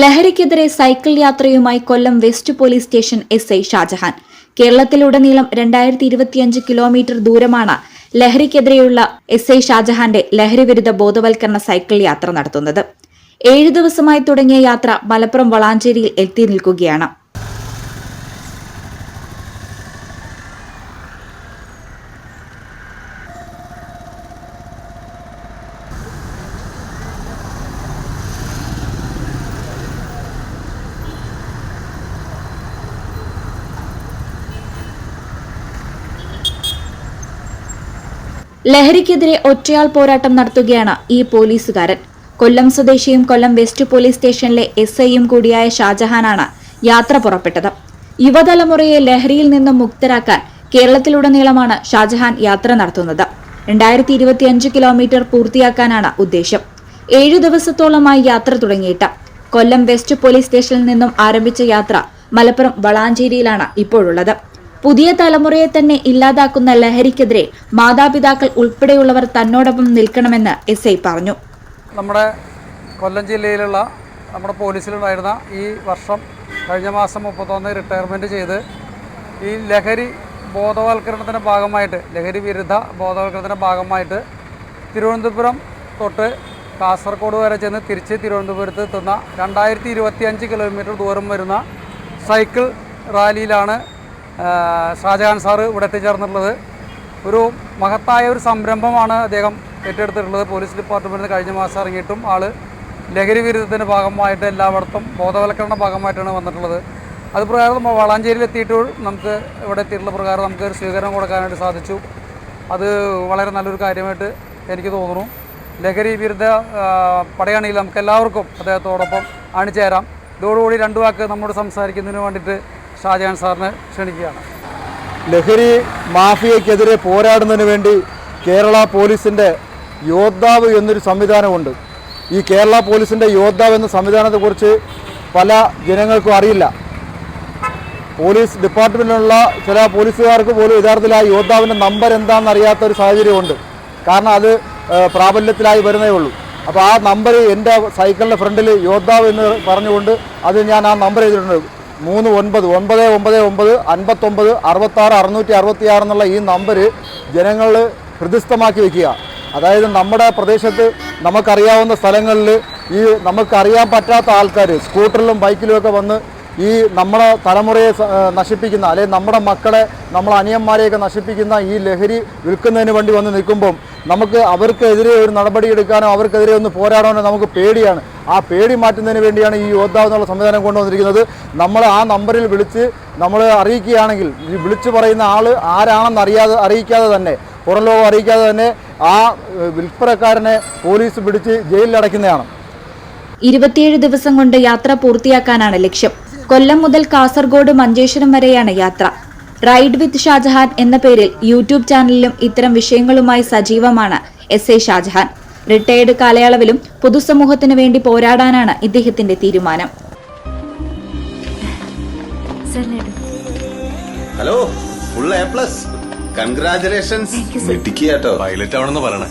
ലഹരിക്കെതിരെ cycle യാത്രയുമായി Kollam west police station S I Shajahan. കേരളത്തിലുടനീളം രണ്ടായിരത്തി ഇരുപത്തിയഞ്ച് കിലോമീറ്റർ ദൂരമാണ് ലഹരിക്കെതിരെയുള്ള എസ് ഐ ഷാജഹാന്റെ ലഹരിവിരുദ്ധ ബോധവൽക്കരണ സൈക്കിൾ യാത്ര നടത്തുന്നത്. ഏഴു ദിവസമായി തുടങ്ങിയ യാത്ര മലപ്പുറം വളാഞ്ചേരിയിൽ എത്തി നിൽക്കുകയാണ്. ലഹരിക്കെതിരെ ഒറ്റയാൾ പോരാട്ടം നടത്തുകയാണ് ഈ പോലീസുകാരൻ. കൊല്ലം സ്വദേശിയും കൊല്ലം വെസ്റ്റ് പോലീസ് സ്റ്റേഷനിലെ എസ് ഐയും കൂടിയായ ഷാജഹാനാണ് യാത്ര പുറപ്പെട്ടത്. യുവതലമുറയെ ലഹരിയിൽ നിന്നും മുക്തരാക്കാൻ കേരളത്തിലുടനീളമാണ് ഷാജഹാൻ യാത്ര നടത്തുന്നത്. രണ്ടായിരത്തി ഇരുപത്തിയഞ്ച് കിലോമീറ്റർ പൂർത്തിയാക്കാനാണ് ഉദ്ദേശം. ഏഴു ദിവസത്തോളമായി യാത്ര തുടങ്ങിയിട്ട്. കൊല്ലം വെസ്റ്റ് പോലീസ് സ്റ്റേഷനിൽ നിന്നും ആരംഭിച്ച യാത്ര മലപ്പുറം വളാഞ്ചേരിയിലാണ് ഇപ്പോഴുള്ളത്. പുതിയ തലമുറയെ തന്നെ ഇല്ലാതാക്കുന്ന ലഹരിക്കെതിരെ മാതാപിതാക്കൾ ഉൾപ്പെടെയുള്ളവർ തന്നോടൊപ്പം നിൽക്കണമെന്ന് എസ് ഐ പറഞ്ഞു. നമ്മുടെ കൊല്ലം ജില്ലയിലുള്ള നമ്മുടെ പോലീസിലുണ്ടായിരുന്ന ഈ വർഷം കഴിഞ്ഞ മാസം മുപ്പത്തൊന്ന് റിട്ടയർമെന്റ് ചെയ്ത് ഈ ലഹരി ബോധവൽക്കരണത്തിന്റെ ഭാഗമായിട്ട് ലഹരി വിരുദ്ധ ബോധവൽക്കരണത്തിന്റെ ഭാഗമായിട്ട് തിരുവനന്തപുരം തൊട്ട് കാസർഗോഡ് വരെ ചെന്ന് തിരിച്ച് തിരുവനന്തപുരത്ത് എത്തുന്ന രണ്ടായിരത്തി ഇരുപത്തി അഞ്ച് കിലോമീറ്റർ ദൂരം വരുന്ന സൈക്കിൾ റാലിയിലാണ് ഷാജഹാൻ സാറ് ഇവിടെ എത്തിച്ചേർന്നിട്ടുള്ളത്. ഒരു മഹത്തായ ഒരു സംരംഭമാണ് അദ്ദേഹം ഏറ്റെടുത്തിട്ടുള്ളത്. പോലീസ് ഡിപ്പാർട്ട്മെന്റിൽ കഴിഞ്ഞ മാസം ഇറങ്ങിയിട്ടും ആൾ ലഹരി വിരുദ്ധത്തിന്റെ ഭാഗമായിട്ട് എല്ലായിടത്തും ബോധവൽക്കരണ ഭാഗമായിട്ടാണ് വന്നിട്ടുള്ളത്. അത് പ്രകാരം നമ്മൾ വളാഞ്ചേരിയിൽ എത്തിയിട്ട് നമുക്ക് ഇവിടെ എത്തിയിട്ടുള്ള പ്രകാരം നമുക്ക് ഒരു സ്വീകരണം കൊടുക്കാനായിട്ട് സാധിച്ചു. അത് വളരെ നല്ലൊരു കാര്യമായിട്ട് എനിക്ക് തോന്നുന്നു. ലഹരി വിരുദ്ധ പടയാണെങ്കിൽ നമുക്ക് എല്ലാവർക്കും അദ്ദേഹത്തോടൊപ്പം അണിചേരാം. ഇതോടുകൂടി രണ്ടു വാക്ക് നമ്മോട് സംസാരിക്കുന്നതിന് വേണ്ടിയിട്ട് ഷാജഹാൻ സാറിനെ ക്ഷണിക്കുകയാണ്. ലഹരി മാഫിയക്കെതിരെ പോരാടുന്നതിന് വേണ്ടി കേരള പോലീസിന്റെ യോദ്ധാവ് എന്നൊരു സംവിധാനമുണ്ട്. ഈ കേരള പോലീസിന്റെ യോദ്ധാവ് എന്ന സംവിധാനത്തെക്കുറിച്ച് പല ജനങ്ങൾക്കും അറിയില്ല. പോലീസ് ഡിപ്പാർട്ട്മെന്റിലുള്ള ചില പോലീസുകാർക്ക് പോലും യഥാർത്ഥത്തിൽ ആ യോദ്ധാവിന്റെ നമ്പർ എന്താണെന്ന് അറിയാത്ത ഒരു സാഹചര്യമുണ്ട്. കാരണം അത് പ്രാബല്യത്തിലായി വരുന്നേ ഉള്ളൂ. അപ്പോൾ ആ നമ്പർ എന്റെ സൈക്കിളിന്റെ ഫ്രണ്ടിൽ യോദ്ധാവ് എന്ന് പറഞ്ഞുകൊണ്ട് അത് ഞാൻ ആ നമ്പർ ചെയ്തിട്ടുണ്ട്. മൂന്ന് ഒൻപത് ഒൻപത് ഒമ്പത് ഒമ്പത് അൻപത്തൊമ്പത് അറുപത്താറ് അറുന്നൂറ്റി അറുപത്തിയാറ് എന്നുള്ള ഈ നമ്പർ ജനങ്ങൾ ഹൃദയസ്ഥമാക്കി വയ്ക്കുക അതായത് നമ്മുടെ പ്രദേശത്ത് നമുക്കറിയാവുന്ന സ്ഥലങ്ങളിൽ ഈ നമുക്കറിയാൻ പറ്റാത്ത ആൾക്കാർ സ്കൂട്ടറിലും ബൈക്കിലും ഒക്കെ വന്ന് ഈ നമ്മളെ തലമുറയെ നശിപ്പിക്കുന്ന അല്ലെങ്കിൽ നമ്മുടെ മക്കളെ നമ്മളെ അനിയന്മാരെയൊക്കെ നശിപ്പിക്കുന്ന ഈ ലഹരി വിൽക്കുന്നതിന് വേണ്ടി വന്ന് നിൽക്കുമ്പം നമുക്ക് അവർക്കെതിരെ ഒരു നടപടി എടുക്കാനോ അവർക്കെതിരെ ഒന്ന് പോരാടാനോ നമുക്ക് പേടിയാണ്. ആ പേടി മാറ്റുന്നതിന് വേണ്ടിയാണ് ഈ യോദ്ധാവ് എന്നുള്ള സംവിധാനം കൊണ്ടുവന്നിരിക്കുന്നത്. നമ്മൾ ആ നമ്പറിൽ വിളിച്ച് നമ്മൾ അറിയിക്കുകയാണെങ്കിൽ വിളിച്ചു പറയുന്ന ആൾ ആരാണെന്ന് അറിയാതെ അറിയിക്കാതെ തന്നെ പുറം ലോകം അറിയിക്കാതെ തന്നെ ആ വിൽപ്പനക്കാരനെ പോലീസ് പിടിച്ച് ജയിലിൽ അടയ്ക്കുന്നതാണ് ഇരുപത്തിയേഴ് ദിവസം കൊണ്ട് യാത്ര പൂർത്തിയാക്കാനാണ് ലക്ഷ്യം. കൊല്ലം മുതൽ കാസർഗോഡ് മഞ്ചേശ്വരം വരെയാണ് യാത്ര. റൈഡ് വിത്ത് ഷാജഹാൻ എന്ന പേരിൽ യൂട്യൂബ് ചാനലിലും ഇത്തരം വിഷയങ്ങളുമായി സജീവമാണ് എസ് എ ഷാജഹാൻ. റിട്ടയർഡ് കാലയളവിലും പൊതുസമൂഹത്തിന് വേണ്ടി പോരാടാനാണ് ഇദ്ദേഹത്തിന്റെ തീരുമാനം. Hello full A plus congratulations pilot ആണെന്ന് പറയണേ.